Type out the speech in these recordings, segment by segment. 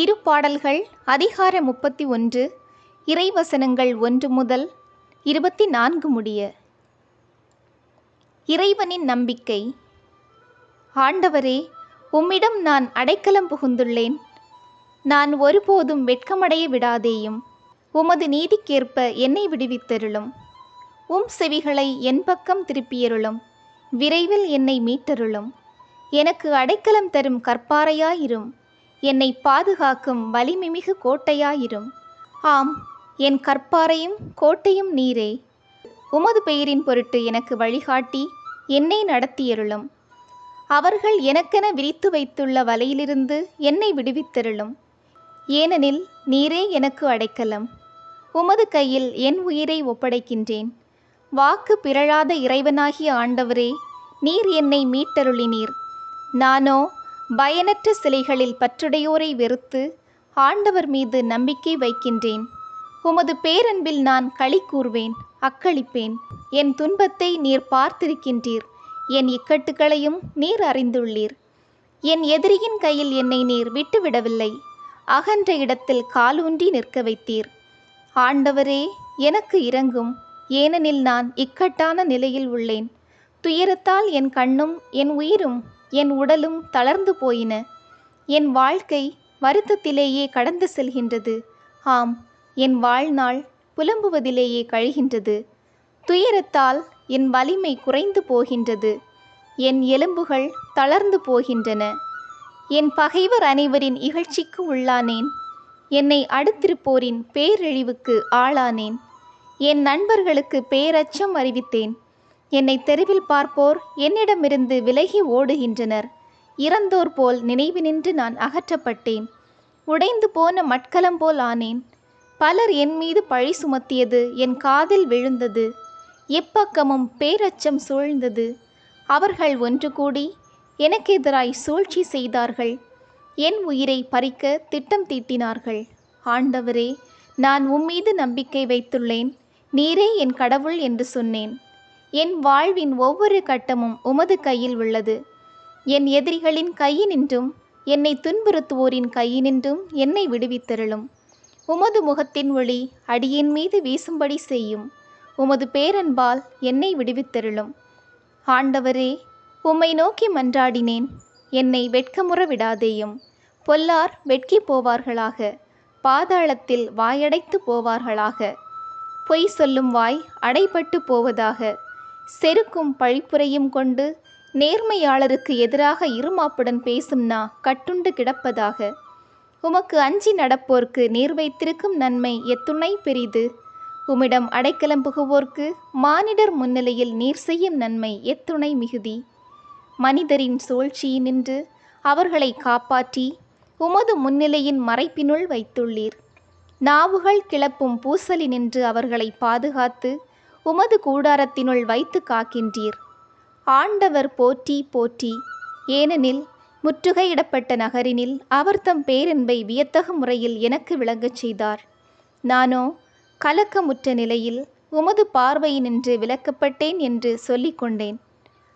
திருப்பாடல்கள் அதிகார முப்பத்தி ஒன்று இறைவசனங்கள் ஒன்று முதல் இருபத்தி நான்கு முடிய. இறைவனின் நம்பிக்கை ஆண்டவரே உம்மிடம் நான் அடைக்கலம் புகுந்துள்ளேன். நான் ஒருபோதும் வெட்கமடைய விடாதேயும். உமது நீதிக்கேற்ப என்னை விடுவித்தருளும். உம் செவிகளை என் பக்கம் திருப்பியருளும். விரைவில் என்னை மீட்டருளும். எனக்கு அடைக்கலம் தரும் கற்பாரையாயிரும் என்னை பாதுகாக்கும் வலிமைமிகு கோட்டையாயிரும். ஆம் என் கற்பாரையும் கோட்டையும் நீரே. உமது பெயரின் பொருட்டு எனக்கு வழிகாட்டி என்னை நடத்தியருளும். அவர்கள் எனக்கென விரித்து வைத்துள்ள வலையிலிருந்து என்னை விடுவித்தருளும். ஏனெனில் நீரே எனக்கு அடைக்கலம். உமது கையில் என் உயிரை ஒப்படைக்கின்றேன். வாக்கு பிறழாத இறைவனாகிய ஆண்டவரே நீர் என்னை மீட்டருளினீர். நானோ பயனற்ற சிலைகளில் பற்றுடையோரை வெறுத்து ஆண்டவர் மீது நம்பிக்கை வைக்கின்றேன். உமது பேரன்பில் நான் களி கூர்வேன் அக்களிப்பேன். என் துன்பத்தை நீர் பார்த்திருக்கின்றீர். என் இக்கட்டுகளையும் நீர் அறிந்துள்ளீர். என் எதிரியின் கையில் என்னை நீர் விட்டுவிடவில்லை. அகன்ற இடத்தில் காலூன்றி நிற்க வைத்தீர். ஆண்டவரே எனக்கு இறங்கும் ஏனெனில் நான் இக்கட்டான நிலையில் உள்ளேன். துயரத்தால் என் கண்ணும் என் உயிரும் என் உடலும் தளர்ந்து போயின. என் வாழ்க்கை வருத்தத்திலேயே கடந்து செல்கின்றது. ஆம் என் வாழ்நாள் புலம்புவதிலேயே கழிகின்றது. துயரத்தால் என் வலிமை குறைந்து போகின்றது. என் எலும்புகள் தளர்ந்து போகின்றன. என் பகைவர் அனைவரின் இகழ்ச்சிக்கு உள்ளானேன். என்னை அடுத்திருப்போரின் பேரழிவுக்கு ஆளானேன். என் நண்பர்களுக்கு பேரச்சம் அறிவித்தேன். என்னை தெருவில் பார்ப்போர் என்னிடமிருந்து விலகி ஓடுகின்றனர். இறந்தோர் போல் நினைவினின்று நான் அகற்றப்பட்டேன். உடைந்து போன மட்கலம் போல் ஆனேன். பலர் என் மீது பழி சுமத்தியது என் காதில் விழுந்தது. எப்பக்கமும் பேரச்சம் சூழ்ந்தது. அவர்கள் ஒன்று கூடி எனக்கு எதிராய் சூழ்ச்சி செய்தார்கள். என் உயிரை பறிக்க திட்டம் தீட்டினார்கள். ஆண்டவரே நான் உம்மீது நம்பிக்கை வைத்துள்ளேன். நீரே என் கடவுள் என்று சொன்னேன். என் வாழ்வின் ஒவ்வொரு கட்டமும் உமது கையில் உள்ளது. என் எதிரிகளின் கையினின்றும் என்னை துன்புறுத்துவோரின் கையினின்றும் என்னை விடுவித்தருளும். உமது முகத்தின் ஒளி அடியின் மீது வீசும்படி செய்யும். உமது பேரன்பால் என்னை விடுவித்தருளும். ஆண்டவரே உம்மை நோக்கி மன்றாடினேன் என்னை வெட்கமுற விடாதேயும். பொல்லார் வெட்கி போவார்களாக பாதாளத்தில் வாயடைத்து போவார்களாக. பொய் சொல்லும் வாய் அடைபட்டு போவதாக. செருக்கும் பழிப்புரையும் கொண்டு நேர்மையாளருக்கு எதிராக இருமாப்புடன் பேசும் நா கட்டுண்டு கிடப்பதாக. உமக்கு அஞ்சி நடப்போர்க்கு நீர் வைத்திருக்கும் நன்மை எத்துணை பெரிது. உம்மிடம் அடைக்கலம் புகுவோர்க்கு மானிடர் முன்னிலையில் நீர் செய்யும் நன்மை எத்துணை மிகுதி. மனிதரின் சூழ்ச்சியினின்று அவர்களை காப்பாற்றி உமது முன்னிலையின் மறைப்பினுள் வைத்துள்ளீர். நாவுகள் கிளப்பும் பூசலி நின்று அவர்களை பாதுகாத்து உமது கூடாரத்தினுள் வைத்து காக்கின்றீர். ஆண்டவர் போற்றி போற்றி. ஏனெனில் முற்றுகையிடப்பட்ட நகரினில் அவர் தம் பேரன்பை வியத்தக முறையில் எனக்கு விளங்கச் செய்தார். நானோ கலக்கமுற்ற நிலையில் உமது பார்வையினின்று விலக்கப்பட்டேன் என்று சொல்லிக் கொண்டேன்.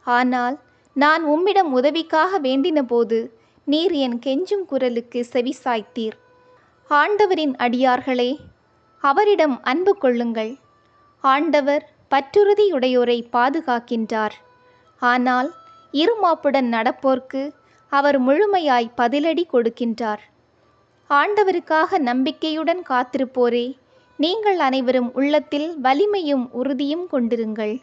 ஆனால் நான் உம்மிடம் உதவிக்காக வேண்டினபோது நீர் என் கெஞ்சும் குரலுக்கு செவிசாய்த்தீர் ஆண்டவரின் அடியார்களே அவரிடம் அன்பு கொள்ளுங்கள். ஆண்டவர் பற்றுறுதியுடையோரை பாதுகாக்கின்றார். ஆனால் இருமாப்புடன் நடப்போர்க்கு அவர் முழுமையாய் பதிலடி கொடுக்கின்றார். ஆண்டவருக்காக நம்பிக்கையுடன் காத்திருப்போரே நீங்கள் அனைவரும் உள்ளத்தில் வலிமையும் உறுதியும் கொண்டிருங்கள்.